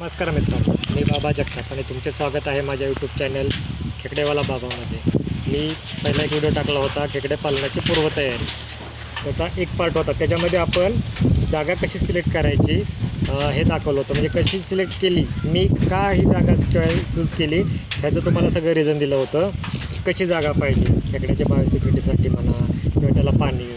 नमस्कार मित्रांनो मी बाबा जगताप आणि तुमचे स्वागत आहे माझ्या यूट्यूब चॅनल खेकडेवाला बाबामध्ये. मी पहिला एक व्हिडिओ टाकला होता खेकडे पालनाची पूर्वतयारी. त्याचा एक पार्ट होता. त्याच्यामध्ये आपण जागा कशी सिलेक्ट करायची हे दाखवलं होतं. म्हणजे कशी सिलेक्ट केली मी का ही जागा चूज केली ह्याचं तुम्हाला सगळं रिझन दिलं होतं. कशी जागा पाहिजे खेकड्याच्या बायोसिक्युरिटीसाठी म्हणा किंवा त्याला पाणी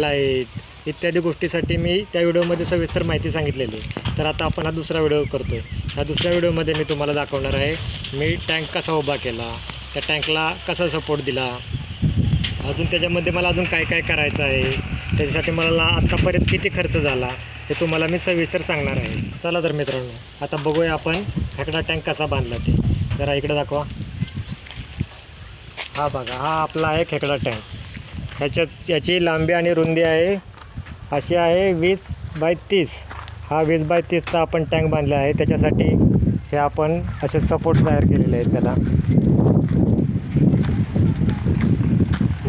लाइट इत्यादी गोष्टीसाठी मी त्या व्हिडिओमध्ये सविस्तर माहिती सांगितलेली तर आता आपण हा दुसरा व्हिडिओ करतो आहे ह्या दुसऱ्या व्हिडिओमध्ये मी तुम्हाला दाखवणार आहे मी टँक कसा उभा केला त्या टँकला कसा सपोर्ट दिला अजून त्याच्यामध्ये मला अजून काय काय करायचं आहे त्याच्यासाठी मला आत्तापर्यंत किती खर्च झाला हे तुम्हाला मी सविस्तर सांगणार आहे. चला तर मित्रांनो आता बघूया आपण ह्याकडा टँक कसा बांधला ते. जरा इकडे दाखवा. हा बघा हा आपला आहे खेकडा टँक. ह्याच्या याची लांबी आणि रुंदी आहे अशी आहे वीस बाय तीस. हा वीस बाय तीसचा आपण टँक बांधला आहे. त्याच्यासाठी हे आपण असे सपोर्ट तयार केलेले आहेत त्याला.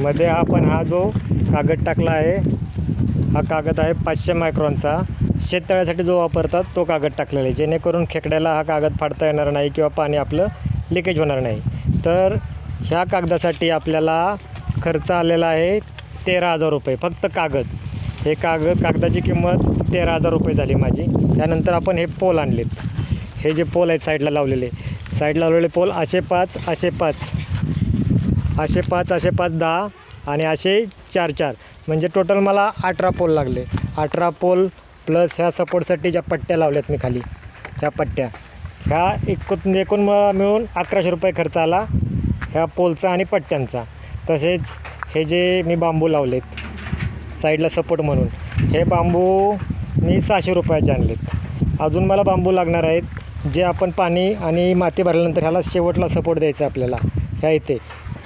मध्ये आपण हा जो कागद टाकला आहे हा कागद आहे पाचशे मायक्रॉनचा. शेततळ्यासाठी जो वापरतात तो कागद टाकलेला आहे. जेणेकरून खेकड्याला हा कागद फाडता येणार नाही किंवा पाणी आपलं लिकेज होणार नाही. तर ह्या कागदासाठी आपल्याला खर्च आलेला आहे तेरा हजार रुपये. फक्त कागद. हे कागद कागदाची किंमत तेरा हजार रुपये झाली माझी. त्यानंतर आपण हे पोल आणलेत. हे जे पोल आहेत साईडला लावलेले साईडला लावलेले पोल असे पाच असे पाच. असे पाच असे पाच दहा आणि असे चार चार. म्हणजे टोटल मला अठरा पोल लागले. अठरा पोल प्लस ह्या सपोर्टसाठी ज्या पट्ट्या लावल्यात मी खाली. ह्या पट्ट्या. ह्या एकूण एकूण मिळून अकराशे रुपये खर्च आला ह्या पोलचा आणि पट्ट्यांचा. तसेच हे जे मी बांबू लावलेत साईडला सपोर्ट म्हणून. हे बांबू मी सहाशे रुपयाचे आणलेत. अजून मला बांबू लागणार आहेत जे आपण पाणी आणि माती भरल्यानंतर ह्याला शेवटला सपोर्ट द्यायचा आपल्याला. ह्या इथे.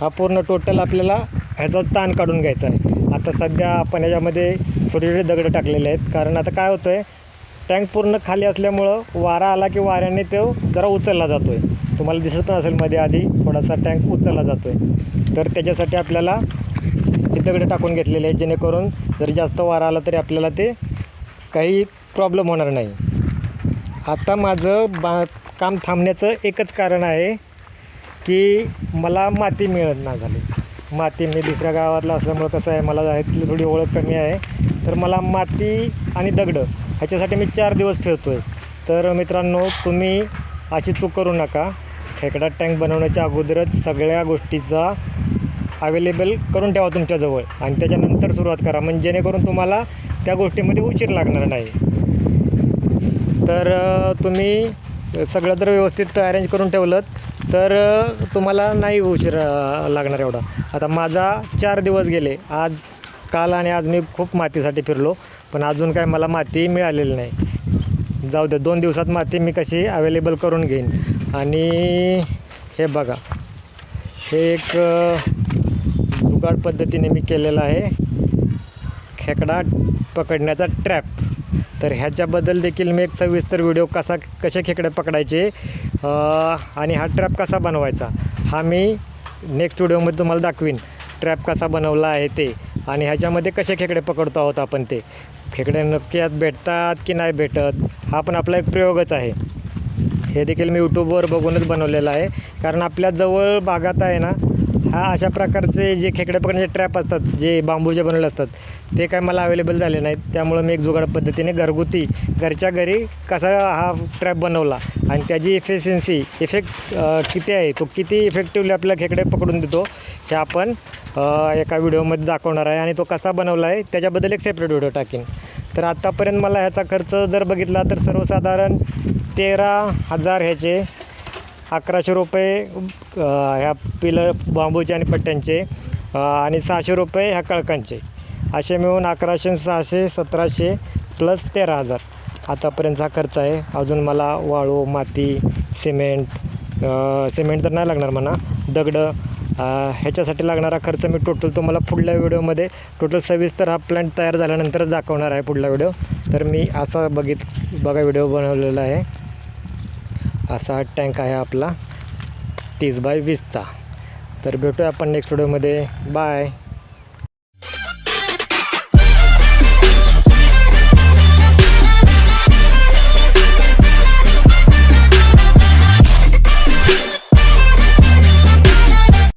हा पूर्ण टोटल आपल्याला ह्याचा ताण काढून घ्यायचा आहे. आता सध्या आपण ह्याच्यामध्ये छोटे छोटे दगडं टाकलेले आहेत. कारण आता काय होतं आहे टँक पूर्ण खाली असल्यामुळं वारा आला की वाऱ्याने तो जरा उचलला जातो आहे तुम्हाला दिसत पण असेल मध्ये आधी थोडासा टँक उचलला जातो आहे तर त्याच्यासाठी आपल्याला दगड टाकून घेतलेले आहेत जेणेकरून जर जास्त वारा आला तरी आपल्याला ते काही प्रॉब्लेम होणार नाही. आता माझं बा काम थांबण्याचं एकच कारण आहे की मला माती मिळत नाही झाली. माती मी दुसऱ्या गावातला असल्यामुळं कसं आहे मला ह्यातली थोडी ओळख कमी आहे. तर मला माती आणि दगडं ह्याच्यासाठी मी चार दिवस फिरतो आहे तर मित्रांनो तुम्ही अशी चूक करू नका. खेकडा टँक बनवण्याच्या अगोदरच सगळ्या गोष्टीचा अवेलेबल करून ठेवा तुमच्याजवळ. आणि त्याच्यानंतर सुरुवात करा. म्हणजे जेणेकरून तुम्हाला त्या गोष्टीमध्ये उशीर लागणार नाही. तर तुम्ही सगळं जर व्यवस्थित अरेंज करून ठेवलं तर तुम्हाला नाही उशीर लागणार एवढा. आता माझा चार दिवस गेले. आज काल आणि आज मी खूप मातीसाठी फिरलो. पण अजून काय मला माती मिळालेली नाही. जाऊ द्या दोन दिवसात माती मी कशी अवेलेबल करून घेईन. आणि हे बघा. हे एक जुगाड पद्धतीने मी केलेला आहे. खेकडा पकडण्याचा ट्रॅप तर ह्याच्याबद्दल देखील मी एक सविस्तर व्हिडिओ कसा कसे खेकडे पकडायचे आणि हा ट्रॅप कसा बनवायचा हा मी नेक्स्ट व्हिडिओमध्ये तुम्हाला दाखवीन. ट्रॅप कसा बनवला आहे ते आणि ह्याच्यामध्ये कसे खेकडे पकडतो आहोत आपण ते. खेकडे नक्की भेटतात की नाही भेटत हा पण आपला एक प्रयोगच आहे. हे देखील मी यूट्यूबवर बघूनच बनवलेलं आहे. कारण आपल्या जवळ भागात आहे ना हा अशा प्रकारचे जे खेकडे पकडण्याचे ट्रॅप असतात जे बांबूचे बनवले असतात ते काय मला अवेलेबल झाले नाहीत. त्यामुळं मी एक जुगाड पद्धतीने घरगुती घरच्या घरी कसा हा ट्रॅप बनवला आणि त्याची इफिशियन्सी इफेक्ट किती आहे तो किती इफेक्टिवली आपल्याला खेकडे पकडून देतो हे आपण एका व्हिडिओमध्ये दाखवणार आहे आणि तो कसा बनवला आहे त्याच्याबद्दल एक सेपरेट व्हिडिओ टाकेन. तर आत्तापर्यंत मला ह्याचा खर्च जर बघितला तर सर्वसाधारण तेरा हजार ह्याचे अकराशे रुपये ह्या पिलर बांबूचे आणि पट्ट्यांचे आणि सहाशे रुपये ह्या कळकांचे. असे मिळून अकराशे सहाशे सतराशे प्लस तेरा हजार. आतापर्यंत हा खर्च आहे. अजून मला वाळू माती सिमेंट सिमेंट तर नाही लागणार म्हणा दगडं ह्याच्यासाठी लागणारा खर्च मी टोटल तुम्हाला पुढल्या व्हिडिओमध्ये टोटल सविस्तर हा प्लॅन तयार झाल्यानंतरच दाखवणार आहे पुढला व्हिडिओ. तर मी असा बघित बघा व्हिडिओ बनवलेला आहे. असा टँक आहे आपला. तीस बाय वीसचा. तर भेटूया आपण नेक्स्ट व्हिडिओमध्ये बाय